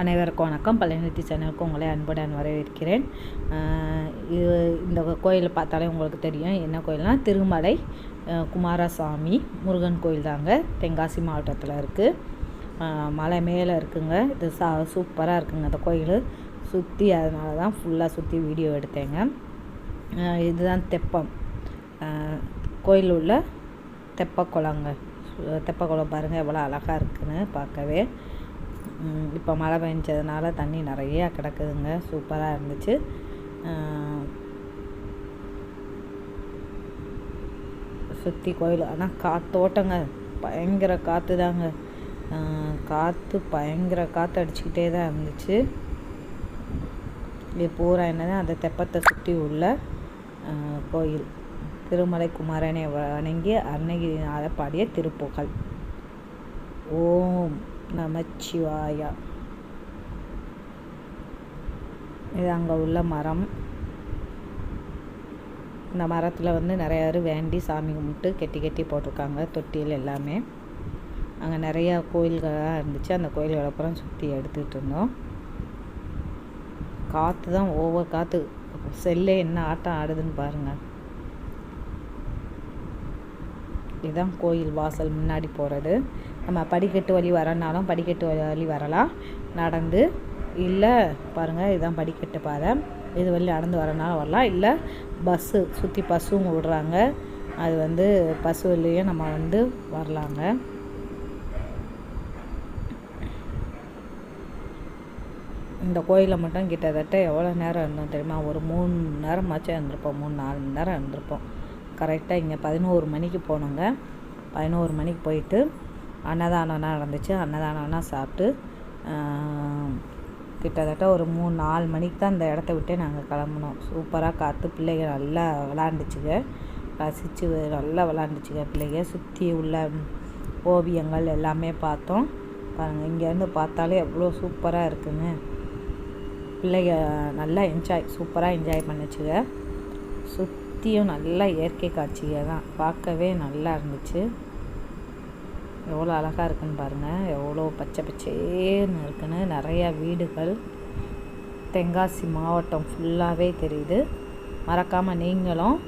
அனைவருக்கும் வணக்கம். பழனித்தி சேனலுக்கு உங்களை அன்புடன் வரவேற்கிறேன். இது இந்த கோயிலை பார்த்தாலே உங்களுக்கு தெரியும். என்ன கோயில்னால் திருமலை குமாரசாமி முருகன் கோயில் தாங்க. தென்காசி மாவட்டத்தில் இருக்குது மலை மேலே இருக்குங்க. இது சா சூப்பராக இருக்குங்க அந்த கோயில். சுற்றி அதனால தான் ஃபுல்லாக சுற்றி வீடியோ எடுத்தேங்க. இதுதான் தெப்பம். கோயில் உள்ள தெப்பக்குளங்க. தெப்பக்குளம் பாருங்கள் எவ்வளோ அழகாக இருக்குன்னு பார்க்கவே. இப்போ மழை பெஞ்சதுனால தண்ணி நிறையா கிடக்குதுங்க. சூப்பராக இருந்துச்சு. சுற்றி கோயில் ஆனால் காற்றோட்டங்க பயங்கர காற்று தாங்க காற்று பயங்கர காற்று அடிச்சுக்கிட்டே தான் இருந்துச்சு. இது பூரா என்னது அந்த தெப்பத்தை சுற்றி உள்ள கோயில். திருமலை குமாரனை வணங்கி அருணகிரிநாத பாடிய திருப்புகழ் ஓம். நமச்சிவாயா. இது அங்கே உள்ள மரம். இந்த மரத்தில் வந்து நிறைய பேர் வேண்டி சாமி கும்பிட்டு கெட்டி கெட்டி போட்டிருக்காங்க தொட்டியில் எல்லாமே. அங்கே நிறையா கோயில்களாக இருந்துச்சு. அந்த கோயில்களை அப்புறம் சுற்றி எடுத்துகிட்டு இருந்தோம். காற்று தான் ஒவ்வொரு காற்று செல்லே என்ன ஆட்டம் ஆடுதுன்னு பாருங்கள் இதுதான் கோயில் வாசல் முன்னாடி போகிறது நம்ம படிக்கட்டு வழி வரனாலும் படிக்கட்டு வழி வரலாம். நடந்து இல்லை பாருங்கள் இதுதான் படிக்கட்டு பாதை. இது வழி நடந்து வரனாலும் வரலாம். இல்லை பஸ்ஸு சுற்றி பஸ்ஸும் விடுறாங்க. அது வந்து பஸ் வழியும் நம்ம வந்து வரலாங்க. இந்த கோயிலில் மட்டும் கிட்டத்தட்ட எவ்வளோ நேரம் இருந்தோம் தெரியுமா? ஒரு மூணு நேரமாச்சும் இருந்திருப்போம். மூணு நாலு மணி நேரம் இருந்திருப்போம். கரெக்டாக இங்கே பதினோரு மணிக்கு போனோங்க. பதினோரு மணிக்கு போயிட்டு அன்னதானம்லாம் நடந்துச்சு. அன்னதானம்னா சாப்பிட்டு கிட்டத்தட்ட ஒரு மூணு நாலு மணிக்கு தான் இந்த இடத்த விட்டே நாங்கள் கிளம்புனோம். சூப்பராக காற்று பிள்ளைகள் நல்லா விளாண்டுச்சுங்க. ரசித்து நல்லா விளாண்டுச்சுங்க பிள்ளைங்க. சுற்றி உள்ள ஓவியங்கள் எல்லாமே பார்த்தோம். பாருங்கள் இங்கேருந்து பார்த்தாலே எவ்வளோ சூப்பராக இருக்குங்க. பிள்ளைங்க நல்லா என்ஜாய் சூப்பராக என்ஜாய் பண்ணிச்சுங்க. சுற்றியும் நல்லா இயற்கை காட்சியாக தான் பார்க்கவே நல்லா இருந்துச்சு. எவ்வளோ அழகாக இருக்குன்னு பாருங்கள் எவ்வளோ பச்சை பச்சேன்னு இருக்குன்னு. நிறையா வீடுகள். தென்காசி மாவட்டம் ஃபுல்லாகவே தெரியுது. மறக்காமல் நீங்களும்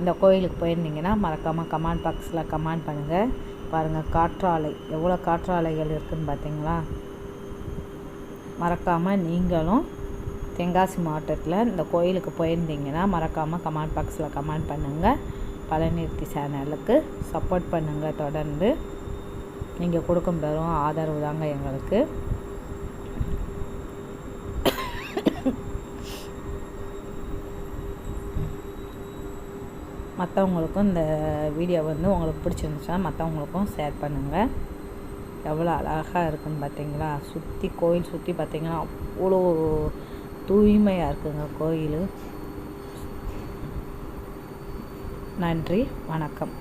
இந்த கோயிலுக்கு போயிருந்தீங்கன்னா மறக்காமல் கமெண்ட் பாக்ஸில் கமெண்ட் பண்ணுங்கள் பாருங்கள் காற்றாலை. எவ்வளோ காற்றாலைகள் இருக்குதுன்னு பார்த்தீங்களா? மறக்காமல் நீங்களும் தென்காசி மாவட்டத்தில் இந்த கோயிலுக்கு போயிருந்தீங்கன்னா மறக்காமல் கமெண்ட் பாக்ஸில் கமெண்ட் பண்ணுங்கள் பழனிருத்தி சேனலுக்கு சப்போர்ட் பண்ணுங்கள் தொடர்ந்து. நீங்கள் கொடுக்கும் தரும் ஆதரவு தாங்க எங்களுக்கு. மற்றவங்களுக்கும் இந்த வீடியோ வந்து உங்களுக்கு பிடிச்சிருந்துச்சுன்னா மற்றவங்களுக்கும் ஷேர் பண்ணுங்கள் எவ்வளோ அழகாக இருக்குன்னு பார்த்தீங்களா சுற்றி கோயில் சுற்றி பார்த்தீங்கன்னா அவ்வளோ தூய்மையாக இருக்குங்க கோயில். நன்றி வணக்கம்.